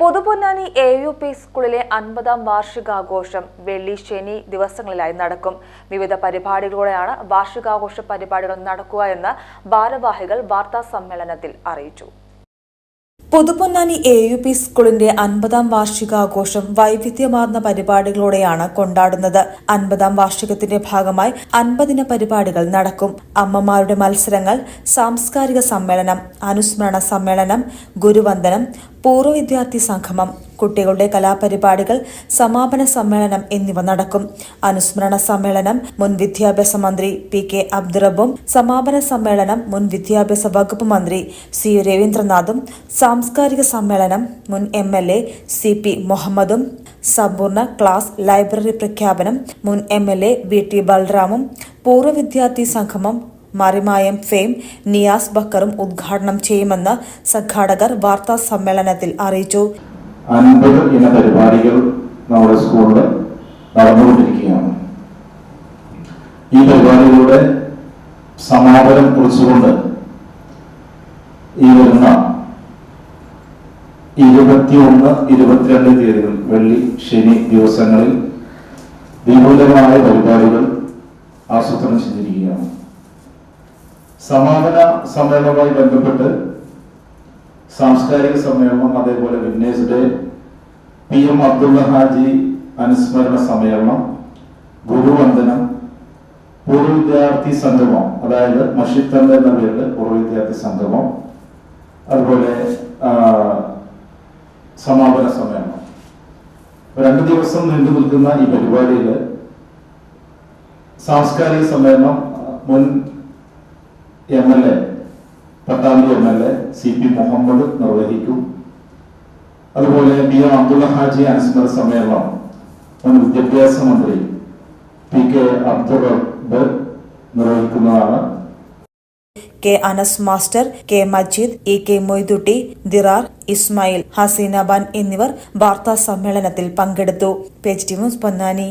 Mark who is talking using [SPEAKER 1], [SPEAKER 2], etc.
[SPEAKER 1] Puthuponnani A U P സ്കൂളിലെ അൻപതാം വാർഷികാഘോഷം വെള്ളി ശനി ദിവസങ്ങളിലായി നടക്കും. വിവിധ പരിപാടികളോടെയാണ് വാർഷികാഘോഷ പരിപാടികൾ നടക്കുക എന്ന് ഭാരവാഹികൾ വാർത്താ സമ്മേളനത്തിൽ അറിയിച്ചു. പുതുപ്പൊന്നാനി എ യു പി സ്കൂളിന്റെ അൻപതാം വാർഷികാഘോഷം വൈവിധ്യമാർന്ന പരിപാടികളോടെയാണ് കൊണ്ടാടുന്നത്. അൻപതാം വാർഷികത്തിന്റെ ഭാഗമായി അൻപതിന പരിപാടികൾ നടക്കും. അമ്മമാരുടെ മത്സരങ്ങൾ സാംസ്കാരിക സമ്മേളനം അനുസ്മരണ സമ്മേളനം ഗുരുവന്ദനം പൂർവ വിദ്യാർത്ഥി സംഗമം കുട്ടികളുടെ കലാപരിപാടികൾ സമാപന സമ്മേളനം എന്നിവ നടക്കും. അനുസ്മരണ സമ്മേളനം മുൻ വിദ്യാഭ്യാസ മന്ത്രി പി കെ അബ്ദുറബും സമാപന സമ്മേളനം മുൻ വിദ്യാഭ്യാസ വകുപ്പ് മന്ത്രി സി രവീന്ദ്രനാഥും സാംസ്കാരിക സമ്മേളനം മുൻ M L A C P മുഹമ്മദും സമ്പൂർണ ക്ലാസ് ലൈബ്രറി പ്രഖ്യാപനം മുൻ M L A V T ബൽറാമും പൂർവ വിദ്യാർത്ഥി സംഗമം മറിമായം ഫെയിം നിയാസ് ബക്കറും ഉദ്ഘാടനം ചെയ്യുമെന്ന് സംഘാടകർ വാർത്താ സമ്മേളനത്തിൽ അറിയിച്ചു.
[SPEAKER 2] അൻപത് ഇന പരിപാടികൾ നമ്മുടെ സ്കൂളിൽ നടന്നുകൊണ്ടിരിക്കുകയാണ്. ഈ പരിപാടികളുടെ സമാപനം കുറിച്ചുകൊണ്ട് ഈ വരുന്ന ഇരുപത്തിയൊന്ന് ഇരുപത്തിരണ്ട് തീയതികൾ വെള്ളി ശനി ദിവസങ്ങളിൽ വിപുലമായ പരിപാടികൾ ആസൂത്രണം ചെയ്തിരിക്കുകയാണ്. സമാപന സമ്മേളനവുമായി ബന്ധപ്പെട്ട് സാംസ്കാരിക സമ്മേളനം അതേപോലെ winners day P M Abdulla Haji അനുസ്മരണ സമ്മേളനം ഗുരുവന്ദനം പൂർവ വിദ്യാർത്ഥി സംഗമം അതായത് മഷിത്തണ്ട് എന്ന പേരിൽ പൂർവ വിദ്യാർത്ഥി സംഗമം അതുപോലെ സമാപന സമ്മേളനം. രണ്ട് ദിവസം നീണ്ടു നിൽക്കുന്ന ഈ പരിപാടിയിൽ സാംസ്കാരിക സമ്മേളനം മുൻ M L A Pattambi M L A C P Muhammad നിർവഹിക്കും. അതുപോലെ ബി എം അബ്ദുള്ള ഹാജി അനുസ്മരണ സമ്മേളനം. മുൻ വിദ്യാഭ്യാസ മന്ത്രി P K Abdul Rabb നിർവഹിക്കുന്നതാണ്.
[SPEAKER 1] K Anas master K Majeed E K Moidutty Dirar Ismail Haseena Ban എന്നിവർ വാർത്താ സമ്മേളനത്തിൽ പങ്കെടുത്തു. Page T news Ponnani.